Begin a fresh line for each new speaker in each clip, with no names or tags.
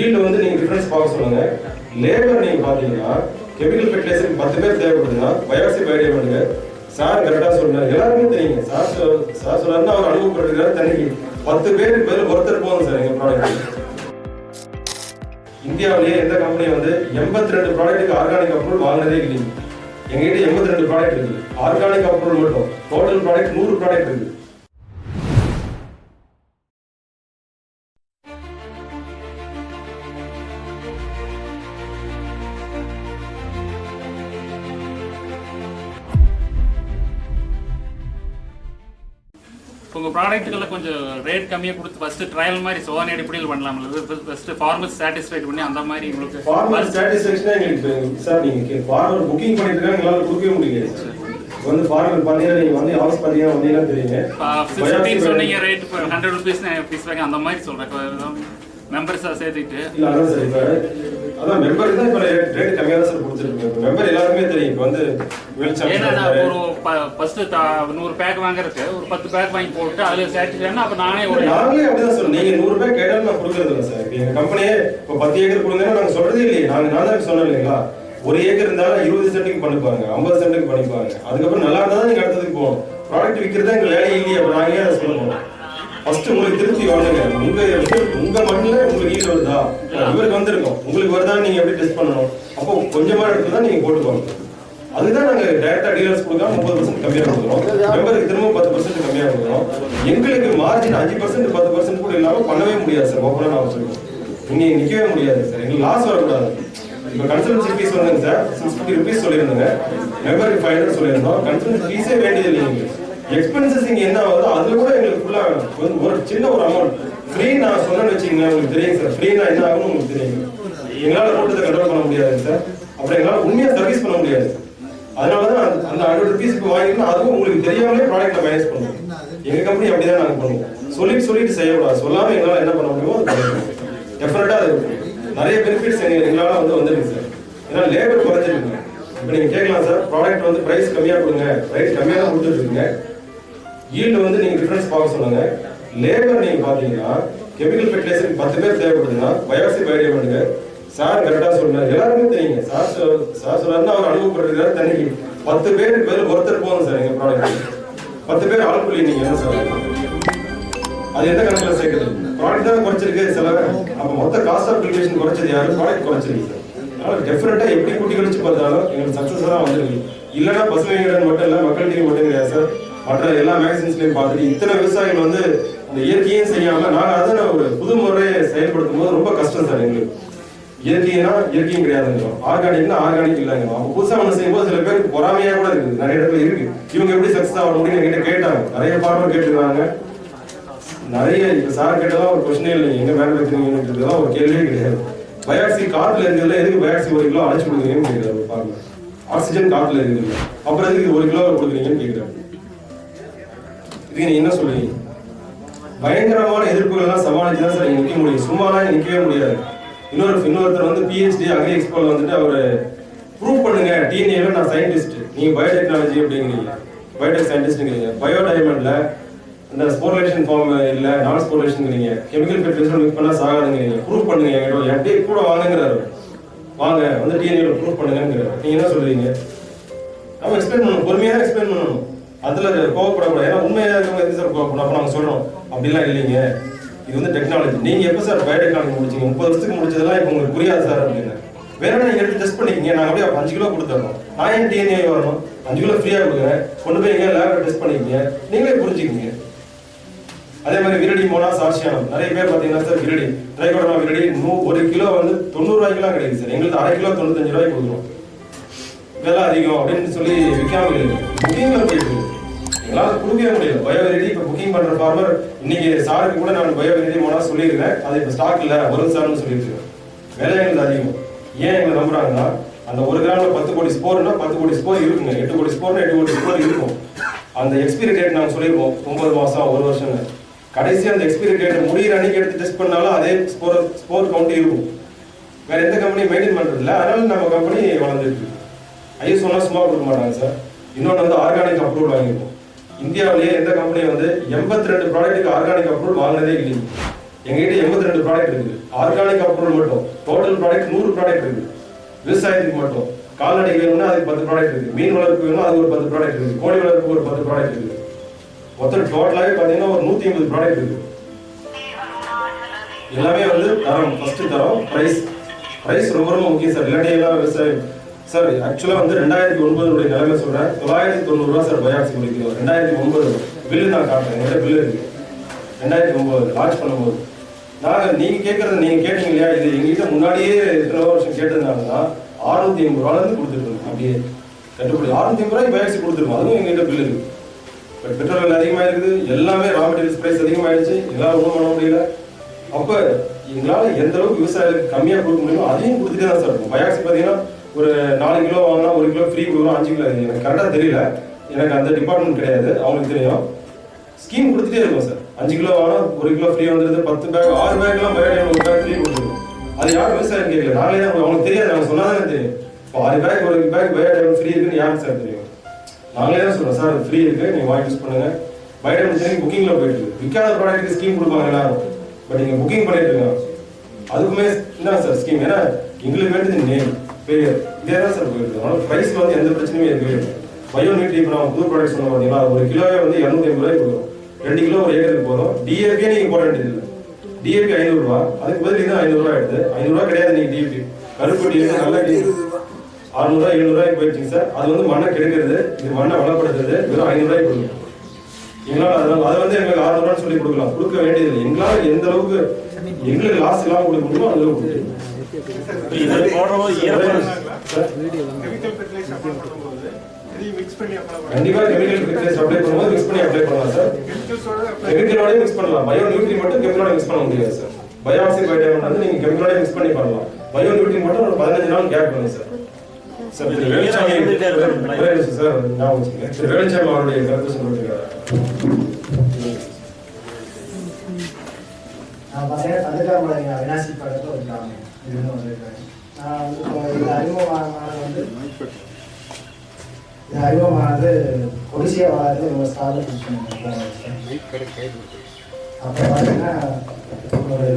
Yield வந்து நீங்க difference பார்க்க சொல்லுங்க. லேபர் நீங்க பாத்தீங்கன்னா கெமிக்கல் ஃபெர்டிலைசர் பத்து பேர் தேவைப்படுதுன்னா பயாசி பயோடே பண்ணுங்க. சார் கரெக்டா சொன்னார் எல்லாருமே தெரியுங்க சார் சார் சொன்னாருன்னா அவர் அனுபவப்பட்டிருக்காரு தண்ணிக்கு பத்து பேருக்கு பேர் ஒருத்தர் போதும் சார் எங்க ப்ராடக்ட் இந்தியாவிலேயே எந்த கம்பெனி வந்து எண்பத்தி ரெண்டு ப்ராடக்ட்டுக்கு ஆர்கானிக் அப்ரூவல் வாங்கினதே இல்லைங்க. எங்ககிட்ட எண்பத்தி ரெண்டு ப்ராடக்ட் இருக்கு. ஆர்கானிக் அப்ரூவல் மட்டும். டோட்டல் ப்ராடக்ட் நூறு ப்ராடக்ட் இருக்கு.
உங்கள் ப்ராடக்ட்டுகளில் கொஞ்சம் ரேட் கம்மியாக கொடுத்து ஃபஸ்ட்டு ட்ரையல் மாதிரி சோதனை அடிப்படையில் பண்ணலாம்ல. ஃபஸ்ட்டு ஃபார்மர்ஸ் சாட்டிஸ்ஃபைட் பண்ணி அந்த மாதிரி உங்களுக்கு
ஃபார்மர் சாட்டிஸ்ஃபேக்ஷனா எங்களுக்கு சார் நீங்க ஃபார்மர் புக்கிங் பண்ணிட்டு இருக்காங்க எங்களால கொடுக்கவே முடியாது வந்து ஃபார்மர் பாத்தீங்கன்னா நீங்க வந்து ஹவுஸ் பாத்தீங்கன்னா வந்தீங்கன்னா தெரியுங்க
சொன்னீங்க ரேட் இப்போ ஹண்ட்ரட் ருபீஸ் ஃபீஸ் வாங்க அந்த மாதிரி சொல்கிறேன் மெம்பர்ஸாக சேர்த்துக்கிட்டு
இல்ல அதான் சார் இப்ப அதான் மெம்பர் தான் இப்ப ரேட் கம்மியா தான் சார் கொடுத்துருக்கோம் இப்ப மெம்பர் எல்லாருக்குமே தெரியும். இப்ப வந்து
ஏன்னா நான் ஒரு நூறு பேக் வாங்குறதுக்கு ஒரு பத்து பேக் வாங்கி போட்டு அதில் சாட்டிஸ்ஃபைனா அப்போ நானே ஒரு
நாங்களே அப்படிதான் சொல்றோம் நீங்க நூறு ரூபாய் கேட்டாலும் நான் கொடுக்கறது இல்லை சார் இப்ப எங்க கம்பெனியே இப்ப பத்து ஏக்கர் கொடுங்கன்னா நாங்க சொல்றதே இல்லையே. நாங்க நான் தான் சொன்னேன் இல்லைங்களா? ஒரு ஏக்கர் இருந்தாலும் இருபது சென்ட்டுக்கு பண்ணிப்பாங்க ஐம்பது சென்ட்டுக்கு பண்ணிப்பாங்க. அதுக்கப்புறம் நல்லா இருந்தா தான் நீங்க அடுத்ததுக்கு போகணும். ப்ராடக்ட் விற்கிறது எங்க வேலையே இல்லையே அப்ப நாங்க ஏன் அதை சொல்ல ஃபர்ஸ்ட் உங்களுக்கு திருப்தி வாங்குங்க உங்க உங்க மண்ணில் வெளியில் வருதா இவருக்கு வந்திருக்கோம். உங்களுக்கு வருதா நீங்க எப்படி டெஸ்ட் பண்ணணும்? அப்போ கொஞ்சமா எடுத்து தான் நீங்க போட்டுக்கோங்க. அதுதான் நாங்க டைரக்டா டீலர்ஸ் கொடுக்காம முப்பது பர்சன்ட் கம்மியா கொடுக்குறோம். மெம்பருக்கு திரும்ப பத்து பர்சன்ட் கம்மியா கொடுக்குறோம். எங்களுக்கு மார்ஜின் அஞ்சு பர்சன்ட் பத்து பர்சன்ட் கூட இல்லாம பண்ணவே முடியாது சார் ஓப்பனா நான் வச்சிருக்கோம். நீங்க நிக்கவே முடியாது சார் எங்களுக்கு லாஸ் வரக்கூடாது. இப்போ கன்சல்டன்சி ஃபீஸ் வந்துங்க சார் சிக்ஸ் ஃபிஃப்டி ருபீஸ் சொல்லியிருந்தோங்க. மெம்பருக்கு ஃபைவ் ஹண்ட்ரட் சொல்லியிருந்தோம். கன்சல்டன்சி ஃபீஸே வேண்டியது இல்லை எக்ஸ்பென்சஸ் இங்க என்ன ஆகுதோ அதுல கூட எங்களுக்கு ஃபுல்லா ஒரு சின்ன ஒரு அமௌண்ட் ஃப்ரீ நான் சொன்னேன்னு வச்சுக்கோங்க உங்களுக்கு தெரியும் சார் ஃப்ரீனா என்ன ஆகும்னு உங்களுக்கு தெரியும். எங்களால் கூட்டத்தை கண்ட்ரோல் பண்ண முடியாது சார் அப்புறம் எங்களால் உண்மையாக சர்வீஸ் பண்ண முடியாது. அதனால தான் அந்த- ஹண்ட்ரட் ருபீஸ் இப்போ வாங்கினா அதுவும் உங்களுக்கு தெரியாமலே ப்ராடக்ட்டை மேனேஜ் பண்ணுவோம் எங்க கம்பெனி அப்படி தான் நாங்கள் பண்ணுவோம். சொல்லிட்டு சொல்லிட்டு செய்யக்கூடாது. சொல்லாமல் எங்களால் என்ன பண்ண முடியுமோ அது பண்ணுவோம் அது நிறைய பெனிஃபிட்ஸ் எங்க எங்களால் வந்து வந்துருக்கு சார் ஏன்னா லேபர் குறைஞ்சிருக்கு. இப்போ நீங்கள் கேட்கலாம் சார் ப்ராடக்ட் வந்து ப்ரைஸ் கம்மியாக கொடுங்க. ப்ரைஸ் கம்மியாக தான் கொடுத்துட்டு இருக்கீங்க. ஈல்டு வந்து நீங்கள் டிஃபரன்ஸ் பார்க்க சொன்னாங்க. லேபர் நீங்க பாத்தீங்கன்னா கெமிக்கல் ஃபெர்டிலைசர் பத்து பேர் தேவைப்படுதுன்னா பயாசி பயோடே பண்ணுங்க சார் கரெக்டா சொன்னார் எல்லாருமே தெரியுங்க. சார் சொல்- சார் சொன்னாருன்னா அவர் அனுபவப்பட்டிருக்காரு தண்ணிக்கு பத்து பேருக்கு பேர் ஒருத்தர் போதும் சார் எங்க ப்ராடக்ட் பத்து பேர் ஆள் புள்ளி நீங்க என்ன சார்? அது எந்த கணக்கில் சேர்க்குது ப்ராடக்ட் தான் குறைச்சிருக்கு செலவு அப்போ மொத்த காஸ்ட் ஆஃப் பில்கேஷன் குறைச்சது யாரு? ப்ராடக்ட் குறைச்சிருக்கு சார். அதனால டெஃபினட்டா எப்படி கூட்டி கழிச்சு பார்த்தாலும் எங்களுக்கு சக்சஸ் தான் வந்திருக்கு. இல்லைன்னா பசுமை வீடன் மட்டும் இல்லை மக்கள் டிவி மட்டும் கிடையாது சார். மற்ற எல்லா மேக்சின்ஸ்லையும் பார்த்துட்டு இத்தனை விவசாயிகள் வந்து இந்த இயற்கையும் செய்யாம நாங்க அதை ஒரு புது முறையை செயல்படுத்தும் போது ரொம்ப கஷ்டம் சார் எங்களுக்கு. இயற்கைனா இயற்கையும் கிடையாதுங்கிறோம். ஆர்கானிக்னா ஆர்கானிக் இல்லைங்கிறோம் அவங்க புதுசாக ஒன்று செய்யும்போது சில பேருக்கு பொறாமையா கூட இருக்குது. நிறைய இடத்துல இருக்கு. இவங்க எப்படி சக்ஸஸ் ஆக முடியும் என்கிட்ட கேட்டாங்க. நிறைய பாடம் கேட்டுருக்காங்க. நிறைய இப்போ சார் கேட்டதான் ஒரு கொஸ்டினே இல்லை. எங்க மேனுஃபேக்சரிங் யூனிட் ஒரு கேள்வியே கிடையாது. பயாக்சி காத்துல இருக்கிறதுல எதுக்கு பயாக்சி ஒரு கிலோ அழைச்சி கொடுக்குறீங்கன்னு கேட்கிறாரு பாருங்க. ஆக்சிஜன் காத்துல இருக்குது அப்புறம் எதுக்கு ஒரு கிலோ கொடுக்குறீங்கன்னு கேட்கிறாரு. இதுக்கு நீங்க என்ன சொல்றீங்க? பயங்கரமான எதிர்ப்புகள்லாம் சமாளிச்சு தான் சார் இங்க முடியும். சும்மாலாம் நிற்கவே முடியாது. இன்னொரு இன்னொருத்தர் வந்து பிஹெச்டி அக்ரி எக்ஸ்போல வந்துட்டு அவர் ப்ரூவ் பண்ணுங்க. டிஎன்ஏல நான் சயின்டிஸ்ட் நீங்க பயோடெக்னாலஜி அப்படிங்கிறீங்க. பயோடெக் சயின்டிஸ்ட்ங்கிறீங்க பயோடைமண்ட்ல இந்த ஸ்போரலேஷன் ஃபார்ம் இல்ல நான் ஸ்போரலேஷன்ங்கிறீங்க கெமிக்கல் ஃபெர்டிலைசர் மிக்ஸ் பண்ணா சாகாதுங்கிறீங்க. ப்ரூவ் பண்ணுங்க என்கிட்ட. அப்படியே கூட வாங்குங்கிறாரு. வாங்க வந்து டிஎன்ஏல ப்ரூவ் பண்ணுங்கிறாரு நீங்க என்ன சொல்றீங்க? நம்ம எக்ஸ்பிளைன் பண்ணணும். பொறுமையாக எக்ஸ்பிளைன் பண்ணணும். அதுல கோவப்படக்கூடாது. ஏன்னா உண்மையாக இருக்கவங்க எது சார் கோவப்படும் அப்ப நாங்க சொல்றோம். அப்படிலாம் இல்லைங்க. இது வந்து டெக்னாலஜி நீங்கள் எப்போ சார் பயோடெக்னாலஜி முடிச்சீங்க? முப்பது வருஷத்துக்கு முடிச்சதெல்லாம் இப்போ உங்களுக்கு புரியாது சார் அப்படின்னு வேற என்ன எடுத்து டெஸ்ட் பண்ணிக்கிங்க. நாங்கள் அப்படியே அஞ்சு கிலோ கொடுத்துறோம். நான் ஏன் டிஎன்ஏ வரணும்? அஞ்சு கிலோ ஃப்ரீயாக கொடுக்குறேன். கொண்டு போய் எங்கேயா லேபில் டெஸ்ட் பண்ணிக்கிங்க. நீங்களே புரிஞ்சுக்கிங்க. அதே மாதிரி விரடி மோனா சாட்சியானம் நிறைய பேர் பார்த்தீங்கன்னா சார் விரடி. ட்ரைகோடனா விரடி நூ ஒரு கிலோ வந்து தொண்ணூறு ரூபாய்க்குலாம் கிடைக்குது சார் எங்களுக்கு அரை கிலோ தொண்ணூத்தஞ்சு ரூபாய்க்கு கொடுக்குறோம். விலை அதிகம் அப்படின்னு சொல்லி விற்காம இருக்குது போயிட்டு எங்களால் கொடுக்கவே முடியல பயோவெரிடி இப்போ புக்கிங் பண்ணுற ஃபார்மர் இன்னைக்கு சாருக்கு கூட நான் பயோவெரிடி போனா சொல்லியிருக்கேன். அது இப்போ ஸ்டாக் இல்லை வரும் சார்னு சொல்லியிருக்கேன். விலை எங்களுக்கு அதிகம். ஏன் எங்களை நம்புறாங்கன்னா அந்த ஒரு கிராம்ல பத்து கோடி ஸ்போர்னா பத்து கோடி ஸ்போர் இருக்குங்க. எட்டு கோடி ஸ்போர்னா எட்டு கோடி ஸ்போர் இருக்கும். அந்த எக்ஸ்பீரி டேட் நாங்கள் சொல்லியிருக்கோம். ஒன்பது மாதம் ஒரு வருஷம் கடைசி அந்த எக்ஸ்பீரி டேட் முடியிற அன்னைக்கு எடுத்து டெஸ்ட் பண்ணாலும் அதே ஸ்போர் ஸ்போர் கவுண்ட் இருக்கும். வேற எந்த கம்பெனியும் மெயின்டைன் பண்ணுறது இல்லை. அதனால நம்ம கம்பெனி வளர்ந்துருக்கு இருக்கு. சும்மா கொடுக்க மாட்டாங்க சார். இன்னொன்று வந்து ஆர்கானிக் அப்ரூவல் வாங்கியிருக்கோம். இந்தியாவிலேயே எந்த கம்பெனி வந்து எண்பத்தி ரெண்டு ப்ராடக்ட்டுக்கு ஆர்கானிக் அப்ரூவல் வாங்கினதே இல்லைங்க. எங்ககிட்ட எண்பத்தி ரெண்டு ப்ராடக்ட் இருக்குது. ஆர்கானிக் அப்ரூவல் மட்டும். டோட்டல் ப்ராடக்ட் நூறு ப்ராடக்ட் இருக்குது. விவசாயத்துக்கு மட்டும். கால்நடை வேணும்னா அதுக்கு பத்து ப்ராடக்ட் இருக்குது. மீன் வளர்ப்பு வேணும்னா அது ஒரு பத்து ப்ராடக்ட் இருக்குது. கோழி வளர்ப்பு ஒரு பத்து ப்ராடக்ட் இருக்குது. மொத்தம் டோட்டலாகவே பார்த்தீங்கன்னா ஒரு நூற்றி ஐம்பது ப்ராடக்ட் இருக்குது. எல்லாமே வந்து தரம். ஃபஸ்ட்டு தரம். ப்ரைஸ் ப்ரைஸ் ரொம்ப ரொம்ப முக்கியம் சார் இல்லாட்டி எல்லாம் விவசாயம் சார் ஆக்சுவலாக வந்து ரெண்டாயிரத்தி ஒன்பதுடைய நிலைமை சொல்கிறேன் தொள்ளாயிரத்தி தொண்ணூறுரூவா சார் பயாக்சி முடிக்கிறோம் ரெண்டாயிரத்தி ஒன்பது பில்லு நான் காட்டுறேன். என்கிட்ட பில்லு இருக்கு ரெண்டாயிரத்தி ஒன்பது லான்ச் பண்ணும்போது. நாங்கள் நீங்கள் கேட்குறது நீங்கள் கேட்டீங்க இல்லையா? இது எங்ககிட்ட முன்னாடியே எத்தனை வருஷம் கேட்டதுனால தான் அறுநூத்தி எண்பது ரூபாலேருந்து கொடுத்துருக்கோம். அப்படியே கட்டுப்படி. அறுநூத்தி எண்பது ரூபாய்க்கு பயாக்சி கொடுத்துருக்கோம். அதுவும் எங்ககிட்ட பில்லு இருக்கு பட் பெட்ரோல் விலை அதிகமாக இருக்குது. எல்லாமே ரா மெட்டீரியல்ஸ் ப்ரைஸ் அதிகமாகிடுச்சு எங்களால் ஒன்றும் பண்ண முடியல. அப்போ எங்களால் எந்த அளவுக்கு விவசாயிகளுக்கு கம்மியாக கொடுக்க முடியுமோ அதையும் கொடுத்துட்டே தான் சார் இருக்கும். பயாக்சி பார்த்தீங்கன்னா ஒரு நாலு கிலோ வாங்கினா ஒரு கிலோ ஃப்ரீ கொடுக்குறோம் அஞ்சு கிலோ. எனக்கு கரெக்டாக தெரியல. எனக்கு அந்த டிபார்ட்மெண்ட் கிடையாது. அவங்களுக்கு தெரியும். ஸ்கீம் கொடுத்துட்டே இருக்கும் சார் அஞ்சு கிலோ வாங்கினா ஒரு கிலோ ஃப்ரீ வந்துருது பத்து பேக் ஆறு பேக்லாம் பயோடியம் ஒரு பேக் ஃப்ரீ கொடுத்துருவோம் அது யாரும் விவசாயம் கேட்கல. நாங்களே தான் அவங்களுக்கு தெரியாது. அவங்க சொன்னால் தெரியும். இப்போ ஆறு பேக் ஒரு பேக் பயோடியம் ஃப்ரீ இருக்குன்னு யாருக்கு சார் தெரியும்? நாங்களே தான் சொல்கிறோம் சார் ஃப்ரீ இருக்குது நீங்கள் வாங்கி யூஸ் பண்ணுங்கள் பயோடைம் சரி புக்கிங்கில் போயிட்டு இருக்கு. விற்காத ப்ராடக்ட்டுக்கு ஸ்கீம் கொடுப்பாங்க எல்லாரும். பட் நீங்கள் புக்கிங் பண்ணிட்டு இருக்காங்க அதுக்குமே என்ன சார் ஸ்கீம் ஏன்னா எங்களுக்கு வேண்டியது நேம் பேர் இதே தான் சார் போயிட்டு இருக்கு அதனால பிரைஸ்ல வந்து எந்த பிரச்சனையும் இருக்கவே இல்லை. பயோ நியூட்ரி இப்போ நம்ம புது ப்ராடக்ட் சொன்ன பார்த்தீங்கன்னா ஒரு கிலோவே வந்து இரநூத்தி ஐம்பது ரூபாய்க்கு கொடுக்கும் ரெண்டு கிலோ ஒரு ஏக்கருக்கு போதும். டிஏபியே நீங்க போட வேண்டியது இல்லை. டிஏபி ஐநூறுரூவா அதுக்கு பதில் இது ஐநூறுரூவா எடுத்து ஐநூறுரூவா கிடையாது நீங்க டிஏபி கருப்பு டிஏபி நல்ல டிஏபி அறுநூறுவா எழுநூறுவாய்க்கு போயிடுச்சுங்க சார். அது வந்து மண்ணை கெடுக்கிறது இது மண்ணை வளப்படுத்துறது வெறும் ஐநூறுவாய்க்கு கொடுக்கும் எங்களால் அதனால அதை வந்து எங்களுக்கு ஆறுநூறுவான்னு சொல்லி கொடுக்கலாம். கொடுக்க வேண்டியதில்லை. எங்களால் எந்த அளவுக்கு எங்களுக்கு லாஸ் இல்லாமல் கொடுக்க முடியுமோ அந்த அளவுக்கு கொடுக்கும்.
இது
பண்ணும்போது பண்ணி பண்ணலாம்
கண்டிப்பா கெமிக்கல் ஃபெர்டிலைசர் அப்ளை பண்ணும்போது மிக்ஸ் பண்ணி அப்ளை பண்ணலாம் சார்
கெமிக்கல்ஸோட
மிக்ஸ் பண்ணலாம் பயோ நியூட்ரி மட்டும் கெமிக்கலோட மிக்ஸ் பண்ண முடியாது சார் பயோஆக்சி பயோடைமண்ட் வந்து நீங்க கெமிக்கலோட மிக்ஸ் பண்ணி பண்ணலாம் பயோ நியூட்ரி மட்டும் ஒரு பதினஞ்சு நாள் கேப் பண்ணுங்க சார் சார் சார் ஞாபகம் வேலுச்சாமி அவருடைய கருத்து சொல்லிருக்காரு
நான் பார்த்தீங்கன்னா தந்துக்காமலைங்க அவினாசி பக்கத்தில் ஒரு கிராமம் நான் வந்து இப்போ இது அறிமுகமானது வந்து இது அறிமுகமானது கொடிசியா வாழ்ந்து ஒரு ஸ்டாலில் அப்போ பார்த்தீங்கன்னா ஒரு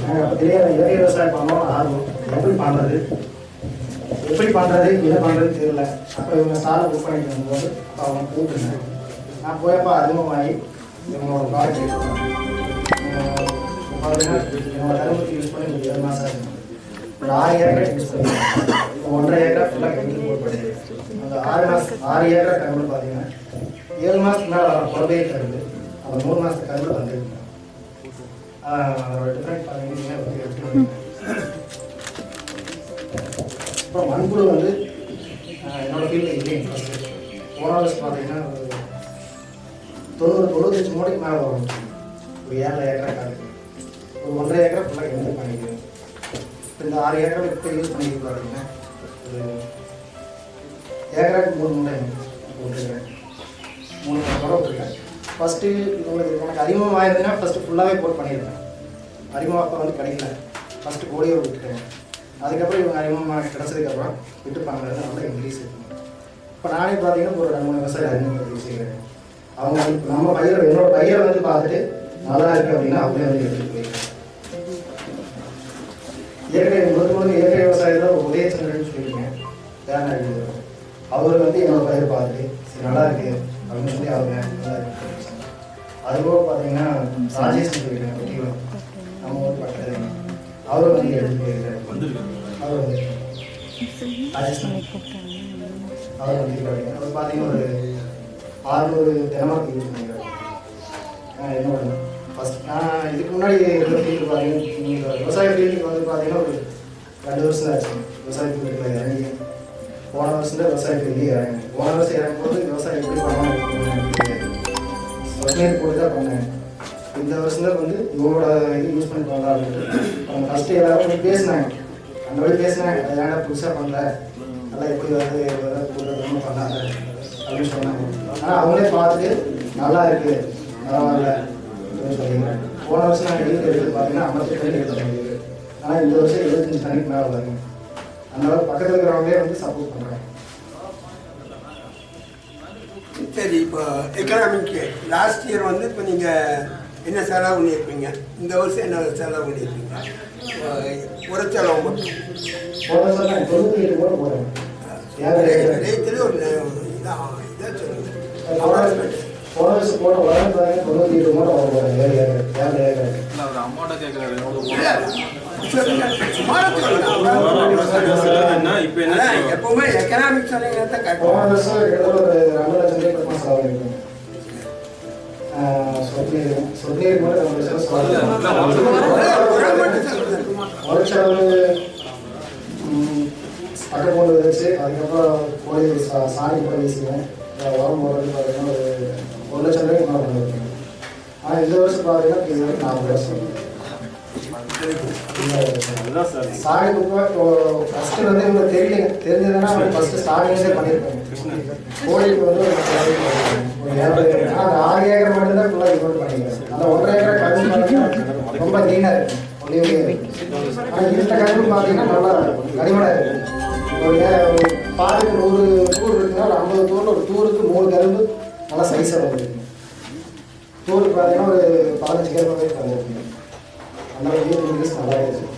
நாங்கள் அப்போ தெரியாத விவசாயம் பண்ணோம் ஆர்வம் எப்படி பண்ணுறது எப்படி பண்ணுறது என்ன பண்ணுறது தெரியல அப்போ இவங்க ஸ்டாலை புக் பண்ணிட்டு வரும்போது அவங்க கூப்பிட்டுருந்தேன் நான் போயப்போ அறிமுகமாகி இவங்களோட ப்ராடக்ட் யூஸ் பண்ணேன் என்னோட கரும்புக்கு யூஸ் பண்ணி ஒரு ஏழு மாதம் ஆகுது ஒரு ஆறு ஏக்கரை யூஸ் பண்ணிருக்கேன் இப்போ ஒன்றரை ஏக்கரா ஃபுல்லாக கெமிக்கல் போட் அந்த ஆறு மாதம் ஆறு ஏக்கரா கரும்பு பார்த்தீங்கன்னா ஏழு மாதத்துக்கு மேலே வர குழந்தையே கரும்பு அந்த மூணு மாதத்துக்கு கரும்பு வந்துருக்கேன் அதோட டிஃப்ரெண்ட் பார்த்தீங்கன்னா அப்புறம் மண்புழு வந்து என்னோட ஃபீல்டில் இல்லைங்க ஃபஸ்ட்டு போன பார்த்தீங்கன்னா தொண்ணூறு தொண்ணூத்தஞ்சு மூடைக்கு மேலே வரும் ஒரு ஏழு ஏக்கரா காடு. ஒரு ஒன்றரை ஏக்கரா ஃபுல்லாக கெமிக்கல் பண்ணிக்கிறேன் இப்போ இந்த ஆறு ஏக்கரை இப்போ யூஸ் பண்ணிக்கிட்டு பாருங்க ஒரு ஏக்கராக்கு மூணு மூட்டை போட்டுருக்கேன். மூணு குறை போட்டுருக்கேன். ஃபஸ்ட்டு உங்களுக்கு எனக்கு அறிமுகம் ஆயிருதுன்னா ஃபஸ்ட்டு ஃபுல்லாகவே போட் பண்ணியிருக்கேன் அறிமுகம் அப்போ வந்து கிடைக்கல. ஃபஸ்ட்டு கோடியை விட்டுட்டேன். அதுக்கப்புறம் இவங்க அறிமுகமாக கிடச்சதுக்கப்புறம் விட்டு பண்ணுறது நல்லா இன்க்ரீஸ் இருக்கும். இப்போ நானே பார்த்தீங்கன்னா ஒரு ரெண்டு மூணு விவசாயம் அறிமுகம் செய்கிறேன் அவங்க நம்ம பயிரை என்னோட பயிரை வந்து பார்த்துட்டு நல்லா இருக்குது அப்படின்னா அவங்களே வந்து எடுத்துகிட்டு போயிருக்காங்க இயற்கை முதல் முதல் இயற்கை விவசாயத்தில் ஒரு உதயச்சந்திரன் சொல்லியிருக்கேன் வேணாம் அவர் வந்து என்னோட பயிரை பார்த்துட்டு சரி நல்லா இருக்கு அப்படின்னு சொல்லி அவங்க நல்லா இருக்கு. அதுபோக பார்த்தீங்கன்னா ராஜேஷ் சொல்லியிருக்கேன் வெட்டிக்குளம் நம்ம ஊர் பக்கத்தில். அவரும் வந்து எடுத்துட்டு போயிருக்காரு. அவர் வந்து ராஜேஷ் அவர் வந்து அவர் பார்த்தீங்கன்னா ஒரு ஆறுநூறு தினமாக யூஸ் பண்ணிக்கிறார் என்னோட ஃபஸ்ட் நான் இதுக்கு முன்னாடி இருந்த ஃபீல்டு பார்த்தீங்கன்னா விவசாய ஃபீல்டுக்கு வந்து பார்த்தீங்கன்னா ஒரு ரெண்டு வருஷம் தான் ஆச்சு விவசாய ஃபீல்டில் இறங்கி. போன வருஷம் தான் விவசாய ஃபீல்டு இறங்கி. போன வருஷம் இறங்கும்போது விவசாயம் எப்படி பண்ணணும் சொன்னேன் போட்டு தான் பண்ணேன். இந்த வருஷம் தான் வந்து இவங்களோட இது யூஸ் பண்ணி பண்ணலாம் அப்படின்ட்டு அவங்க ஃபஸ்ட்டு எல்லாரும் வந்து பேசினாங்க. அந்த மாதிரி பேசினாங்க. அது ஏன்னா புதுசாக பண்ணல நல்லா எப்படி வருது வருது கூட அப்படின்னு சொன்னாங்க. ஆனால் அவங்களே பார்த்துட்டு நல்லா இருக்குது பரவாயில்ல. போன வருஷம் வீட்டில் எடுத்து பார்த்தீங்கன்னா ஐம்பத்தி தண்ணி எடுத்தோம் ஆனால் இந்த வருஷம் எழுபத்தஞ்சு தண்ணிக்கு மேலே வருங்க. அதனால பக்கத்தில் இருக்கிறவங்களே வந்து சப்போர்ட் பண்ணுறாங்க
சரி இப்போ எக்கனாமிக் லாஸ்ட் இயர் வந்து இப்போ நீங்கள் என்ன செலவு பண்ணியிருப்பீங்க? இந்த வருஷம் என்ன செலவு பண்ணியிருப்பீங்க? மட்டும்.
நான் போகிறேன் ஏன்
ரேத்தில் ஒரு இதாக சொல்லுங்கள்
போன வருஷம் போன உடனே பாருங்க தொண்ணூற்றி எட்டு மூட்டை வாங்க போகிறேன் ஏழு ஏக்கர் ஏழு ஏக்கர்
என்ன
அதான்,
செய்வோம்?
எப்பவுமே எக்கனாமிக்.
போன வருஷம் கிட்டத்தட்ட ஒரு ரெண்டு லட்சம் ரூபாய் பக்கம் செலவு இருக்கும் சொன்னீர் சொன்னீர் கூட ரெண்டு லட்சம் செலவு. ஒரு செலவு பட்டை போட்டு வச்சு அதுக்கப்புறம் சாணி கூட வீசுவேன். உரம் போடுறது பார்த்தீங்கன்னா லட்சம் ரூபாய்க்கு மேலே ஆனால் இந்த வருஷம் பார்த்தீங்கன்னா வரைக்கும் நாற்பது வருஷம் குப்பை ஃபஸ்ட்டு வந்து உங்களுக்கு தெரியலைங்க தெரிஞ்சதுன்னா ஃபஸ்ட்டு ஸ்டார்டிங்லேயே பண்ணியிருப்பேன் கோழிக்கு வந்து ஒரு ஆறு ஏக்கர் மட்டும்தான் ஃபுல்லாக இது பண்ணிக்கிறேன் அந்த ஒன்றரை ஏக்கர் கரும்பு பார்த்தீங்கன்னா ரொம்ப லீனாக இருக்கும் ஆனால் இந்த கரும்பு பார்த்தீங்கன்னா நல்லா இருக்கும். ஒரு பாலுக்கு நூறு தூர் இருக்குன்னா ஒரு ஐம்பது தூரில் ஒரு தூருக்கு மூணு கரும்பு நல்லா சைஸாக வந்துருக்கு தூருக்கு பார்த்தீங்கன்னா ஒரு பதினஞ்சு கரும்பு வரைக்கும் வந்துருக்கு அந்த மாதிரி நல்லா இருக்கு